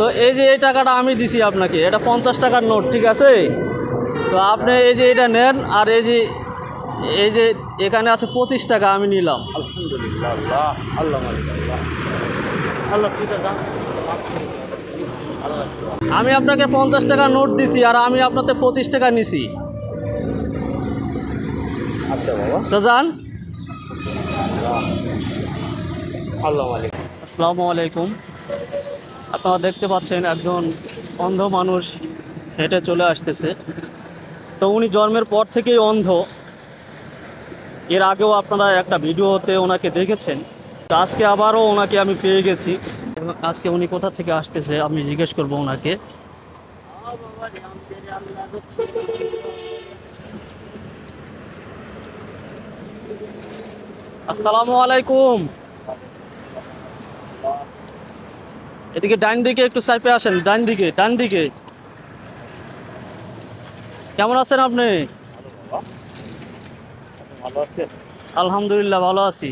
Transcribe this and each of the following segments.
তো এই যে এই টাকাটা আমি দিছি আপনাকে এটা পঞ্চাশ টাকার নোট ঠিক আছে? তো আপনি এই যে এটা নেন আর এই যে এই যে এখানে আছে পঁচিশ টাকা আমি নিলাম। আলহামদুলিল্লাহ আল্লাহ আল্লাহ আমি আপনাকে পঞ্চাশ টাকা নোট দিছি আর আমি আপনাকে পঁচিশ টাকা নিছি। আচ্ছা বাবা। তো যান। আল্লাহ আসসালামু আলাইকুম। আপনারা দেখতে পাচ্ছেন একজন অন্ধ মানুষ হেঁটে চলে আসতেছে। তো উনি জন্মের পর থেকেই অন্ধ। এর আগেও আপনারা একটা ভিডিওতে ওনাকে দেখেছেন। তো আজকে আবারও ওনাকে আমি পেয়ে গেছি। আজকে উনি কোথা থেকে আসতেছে আমি জিজ্ঞেস করব ওনাকে। আসসালামু আলাইকুম। এদিকে ডান দিকে একটু সাইপে আসেন ডান দিকে ডান দিকে। কেমন আছেন আপনি? আলহামদুলিল্লাহ ভালো আছি।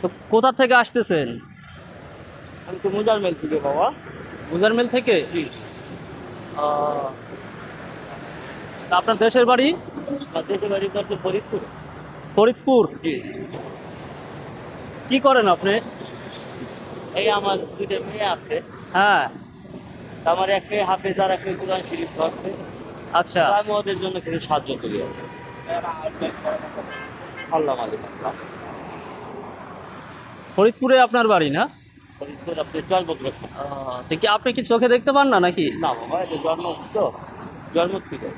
তো কোথা থেকে আসতেছেন? আমি তো মুজার মেল থেকে বাবা। গুজার মিল থেকে? আপনার দেশের বাড়ি? দেশের বাড়ি তো ফরিদপুর। ফরিদপুর? জি। কি করেন আপনি? এই আমার দুটো মেয়ে আছে। হ্যাঁ। আমার এক মেয়ে হাফেজ আর এক মেয়ে কোরআন শরীফ ধরছে আচ্ছা। আমি ওদের জন্য কিছু সাহায্য করি। আল্লাহ মালিক ফরিদপুরে আপনার বাড়ি না? ফরিদপুর আপনি কি আপনি কি চোখে দেখতে পান না নাকি? না বাবা এটা জন্ম তো। জন্ম থেকে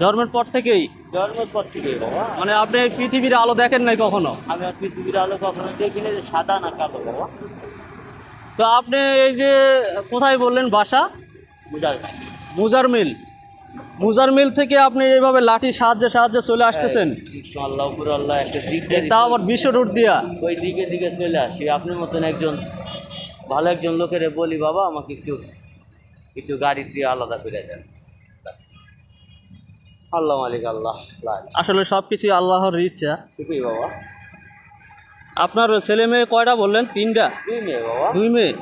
জন্মের পর থেকেই? জন্মের পর থেকে বাবা। মানে আপনি পৃথিবীর আলো দেখেন নাই কখনো? আমি পৃথিবীর আলো কখনো দেখিনি সাদা না কালো বাবা। তো আপনি এই যে কোথায় বললেন বাসা? মুজার মিল। মুজার মিল। থেকে আপনি এইভাবে লাঠি সাহায্যে সাহায্যে চলে আসতেছেন? আল্লাহ উপর আল্লাহ একটা দিক দিয়ে তাও আবার বিশ্ব রুট দিয়া? ওই দিকে দিকে চলে আসি। আপনার মতন একজন ভালো একজন লোকের বলি বাবা আমাকে একটু একটু গাড়ি দিয়ে আলাদা করে দেন। আল্লাহ মালিক আল্লাহ। আসলে সব কিছুই আল্লাহর ইচ্ছা। ঠিকই বাবা। আপনার ছেলে মেয়ে কয়টা বললেন? তিনটা? দুই মেয়ে বাবা। দুই মেয়ে?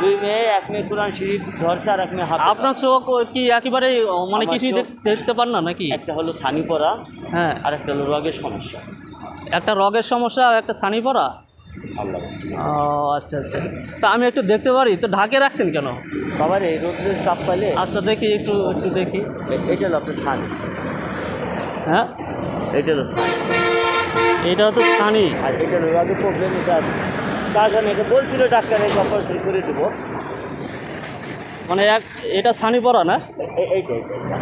দুই মেয়ে এক মেয়ে কোরআন শরীফ ধরছে আর এক মেয়ে হাফেজ। আপনার চোখ কি একেবারে মানে কিছুই দেখ- দেখতে পান না নাকি? একটা হলো ছানি পড়া হ্যাঁ। আর একটা হলো রগের সমস্যা। একটা রগের সমস্যা আর একটা ছানি পড়া ও আচ্ছা আচ্ছা। তা আমি একটু দেখতে পারি তো ঢাকে রাখছেন কেন? বাবার এই রোদ্রের চাপ পাইলে আচ্ছা দেখি একটু একটু দেখি। এটা হলো আপনার ছানি। হ্যাঁ? এটা হলো ছানি। এটা হচ্ছে ছানি আর এটা রগের প্রবলেম এটা তার জন্য এটা বলছিল ডাক্তার এই অপারেশন করে দেবো। মানে এক এটা ছানি পড়া না?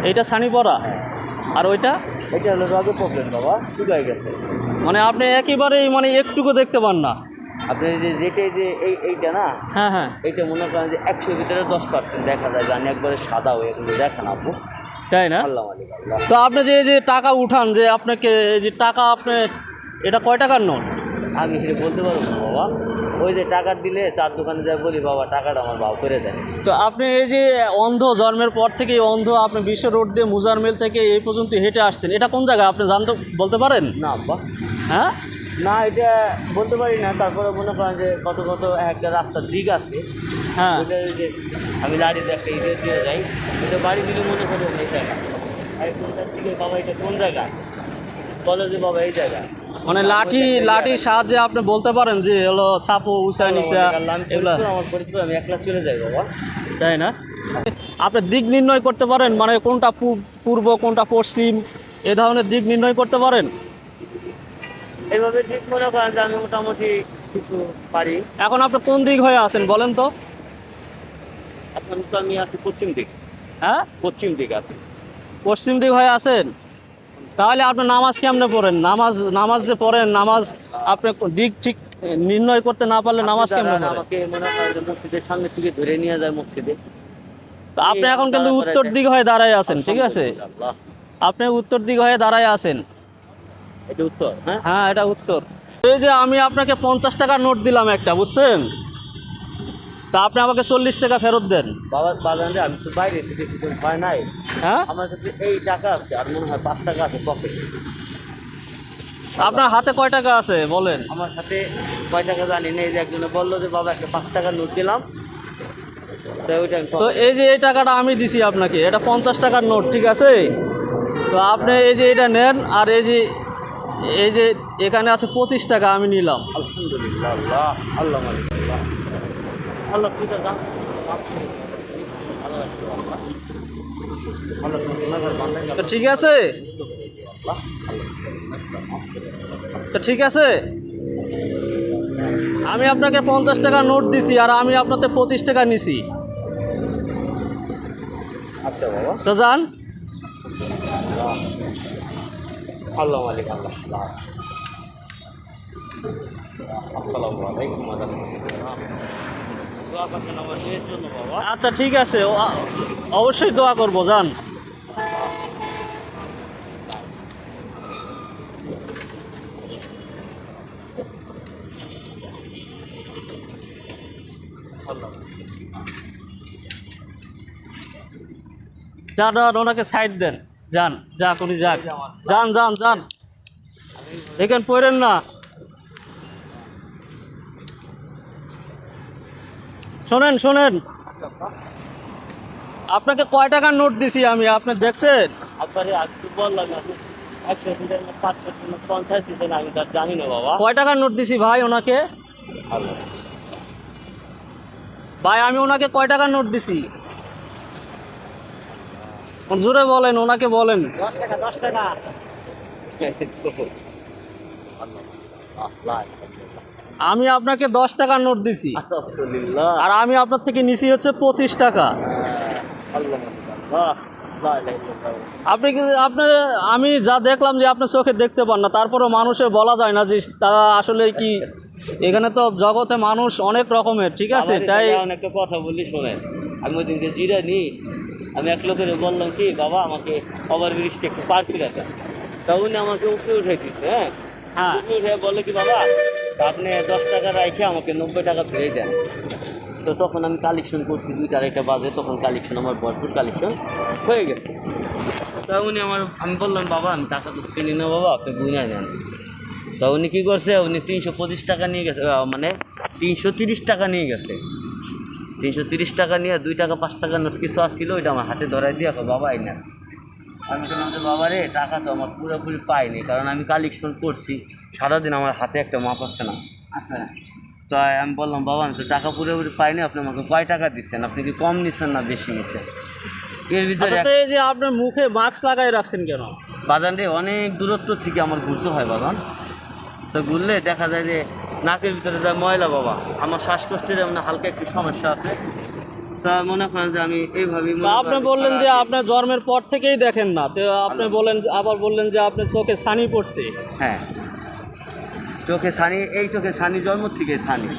এইটা ছানি পড়া? আর ওইটা? এটা হলো রগের প্রবলেম বাবা। ঠিক হয়ে গেছে। মানে আপনি একেবারেই মানে একটুকু দেখতে পান না। আপনি যে যেটা এই যে এই এইটা না? হ্যাঁ হ্যাঁ। এইটা মনে করেন যে একশো ভিতরে দশ পার্সেন্ট দেখা যায় জানি একবারে সাদা হয়ে কিন্তু দেখেন আপু। তাই না? তো আপনি যে এই যে টাকা উঠান যে আপনাকে এই যে টাকা আপনি এটা কয় টাকার নোট? আমি সেটা বলতে পারব না বাবা। ওই যে টাকা দিলে চার দোকানে যাই বলি বাবা টাকাটা আমার বাবা করে দেয়। তো আপনি এই যে অন্ধ জন্মের পর থেকে অন্ধ আপনি বিশ্ব রোড দিয়ে মুজার মিল থেকে এই পর্যন্ত হেঁটে আসছেন এটা কোন জায়গা? আপনি জানতে বলতে পারেন? না আব্বা। হ্যাঁ? না এটা বলতে পারি না তারপরে মনে করেন যে কত কত একটা রাস্তার দিক আছে। হ্যাঁ। ওই যে আমি দাঁড়িয়ে একটা ইটে দিয়ে যাই। ওইটা বাড়ি দিলে মনে করব এই জায়গা আর কোনটার দিকে বাবা এটা কোন জায়গা? বলো যে বাবা এই জায়গা। মানে লাঠি লাঠির সাহায্যে আপনি বলতে পারেন যে হলো সাপো উষা নিচা আমার পরিচিত আমি একলা চলে যাই বাবা। তাই না? আপনি দিক নির্ণয় করতে পারেন মানে কোনটা পূর্ব কোনটা পশ্চিম এ ধরনের দিক নির্ণয় করতে পারেন? এইভাবে ঠিক মনে করেন যে আমি মোটামুটি কিছু পারি। এখন আপনি কোন দিক হয়ে আছেন বলেন তো? এখন তো আমি আছি পশ্চিম দিক। হ্যাঁ? পশ্চিম দিক আছি। পশ্চিম দিক হয়ে আছেন? তাহলে আপনি নামাজ কেমনে পড়েন? নামাজ নামাজ যে পড়েন নামাজ আপনি দিক ঠিক নির্ণয় করতে না পারলে নামাজ কেমনে আমাকে মনে করেন যে মসজিদের সামনে থেকে ধরে নিয়ে যায় মসজিদে তো আপনি এখন কিন্তু উত্তর দিক হয়ে দাঁড়ায় আছেন ঠিক আছে? আপনি উত্তর দিক হয়ে দাঁড়ায় আছেন। এটা উত্তর হ্যাঁ? হ্যাঁ এটা উত্তর। এই যে আমি আপনাকে পঞ্চাশ টাকার নোট দিলাম একটা বুঝছেন? তা আপনি আমাকে চল্লিশ টাকা ফেরত দেন। বাবা বাজান আমি তো বাইরে থেকে কিছু ভয় নাই। হ্যাঁ? আমার কাছে এই টাকা আছে আর মনে হয় পাঁচ টাকা আছে পকেটে। আপনার হাতে কয় টাকা আছে বলেন। আমার সাথে কয় টাকা জানি না এই যে একজনে বলল যে বাবা একটা পাঁচ টাকা নোট দিলাম। তো এই যে এই টাকাটা আমি দিছি আপনাকে এটা পঞ্চাশ টাকার নোট ঠিক আছে? তো আপনি এই যে এটা নেন আর এই যে এই যে এখানে আছে পঁচিশ টাকা আমি নিলাম। আলহামদুলিল্লাহ আল্লাহ আল্লাহ আল্লাহ আল্লাহ তো ঠিক আছে? তো ঠিক আছে? আমি আপনাকে পঞ্চাশ টাকা নোট দিছি আর আমি আপনাতে পঁচিশ টাকা নিছি। আচ্ছা বাবা। তো যান। আল্লাহ মালিক আল্লাহ। আসসালামু আলাইকুম আচ্ছা ঠিক আছে। অবশ্যই দোয়া করব যান। যান ওনাকে সাইড দেন। যান যাক উনি যাক। যান যান যান। এখানে পড়েন না। শোনেন শোনেন। আপনাকে কয় টাকার নোট দিছি আমি আপনি দেখছেন? কয় টাকার নোট দিছি ভাই ওনাকে? ভাই আমি ওনাকে কয় টাকার নোট দিছি? জোরে বলেন ওনাকে বলেন। দশ টাকা দশ টাকা। আমি আপনাকে দশ টাকার নোট দিছি। আর আমি আপনার থেকে নিছি হচ্ছে পঁচিশ টাকা। আপনি কি আপনি আমি যা দেখলাম যে আপনার চোখে দেখতে পান না তারপরেও মানুষের বলা যায় না যে তারা আসলে কি এখানে তো জগতে মানুষ অনেক রকমের ঠিক আছে? তাই অনেকটা কথা বলি শোনেন। আমি ওই দিনকে জিরা নিই। আমি এক লোকের বললাম কি বাবা আমাকে ওভার ব্রিজটা একটু পার করে দেন। তা উনি আমাকে উপরে উঠে দিচ্ছে হ্যাঁ? হ্যাঁ। উপরে উঠে বলে কি বাবা আপনি দশ টাকা রাখে আমাকে নব্বই টাকা ফিরে দেন। তো তখন আমি কালেকশন করছি, দুইটা আড়াইটা বাজে, তখন কালেকশন আমার ভরপুর কালেকশন হয়ে গেছে। তা উনি আমার, আমি বললাম, বাবা, আমি টাকা তো চিনি না, বাবা, আপনি গুনে নেন। তা উনি কী করছে, উনি তিনশো পঁচিশ টাকা নিয়ে গেছে মানে তিনশো তিরিশ টাকা নিয়ে গেছে। তিনশো তিরিশ টাকা নিয়ে দুই টাকা, পাঁচ টাকা নোট কিছু আসছিল, ওইটা আমার হাতে ধরাই দিয়ে বাবা, এই না আমি বললাম যে বাবা রে টাকা তো আমার পুরোপুরি পাইনি কারণ আমি কালেকশন করছি। সারাদিন আমার হাতে একটা মাপ আসছে না। আচ্ছা। তাই আমি বললাম বাবা আমি তো টাকা পুরোপুরি পাইনি আপনি আমাকে কয় টাকা দিচ্ছেন? আপনি কি কম নিচ্ছেন না বেশি নিচ্ছেন? এর ভিতরে আচ্ছা তো এই যে আপনার মুখে মাস্ক লাগাই রাখছেন কেন? বাগান রে অনেক দূরত্ব থেকে আমার ঘুরতে হয় বাগান তো ঘুরলে দেখা যায় যে নাকের ভিতরে যায় ময়লা বাবা। আমার শ্বাসকষ্টের এমন হালকা একটু সমস্যা আছে। তা মনে করেন যে আমি এইভাবেই মনে আপনি বললেন যে আপনার জন্মের পর থেকেই দেখেন না। তো আপনি বলেন আবার বললেন যে আপনার চোখে ছানি পড়ছে। হ্যাঁ। চোখে ছানি এই চোখে ছানি জন্ম থেকে ছানি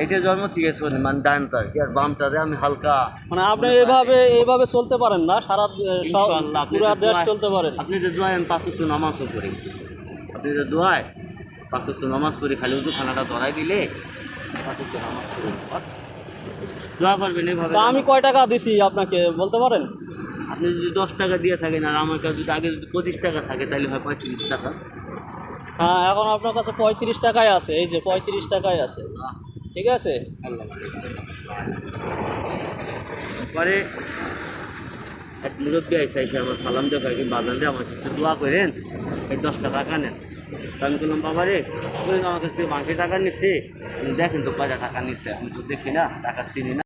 এইটা জন্ম থেকে ছানি মানে ডানটা কি আর বামটারে আমি হালকা। মানে আপনি এভাবে এভাবে চলতে পারেন না সারা সব ইনশাআল্লাহ, আপনি পুরো যে দেশ দোয়ায়- চলতে পারেন আপনি যে দোয়ায় আমি পাঁচ তো নামাজও করি আপনি যে দোয়ায় পাঁচ তো নামাজ করি খালি উদু খানাটা ধরাই দিলে পাঁচ ওয়াক্ত নামাজ করি দোয়া করবেন এইভাবে তা আমি কয় টাকা দিছি আপনাকে বলতে পারেন? আপনি যদি দশ টাকা দিয়ে থাকেন আর আমার কাছে যদি আগে যদি পঁচিশ টাকা থাকে তাহলে হয় পঁয়ত্রিশ টাকা। হ্যাঁ এখন আপনার কাছে পঁয়ত্রিশ টাকায় আছে এই যে পঁয়ত্রিশ টাকায় আছে। ঠিক আছে? আল্লাহ পরে এক মুরব্বী আইসা এসে আমার সালাম দিয়ে কয়েকদিন বাজান দিয়ে আমার কাছে দোয়া করেন এই দশটা টাকা নেন। আমি বললাম বাবা রে আমার কাছ থেকে বাকি টাকা নিচ্ছে দেখেন তো কয়টা টাকা নিচ্ছে আমি তো দেখি না টাকা চিনি না।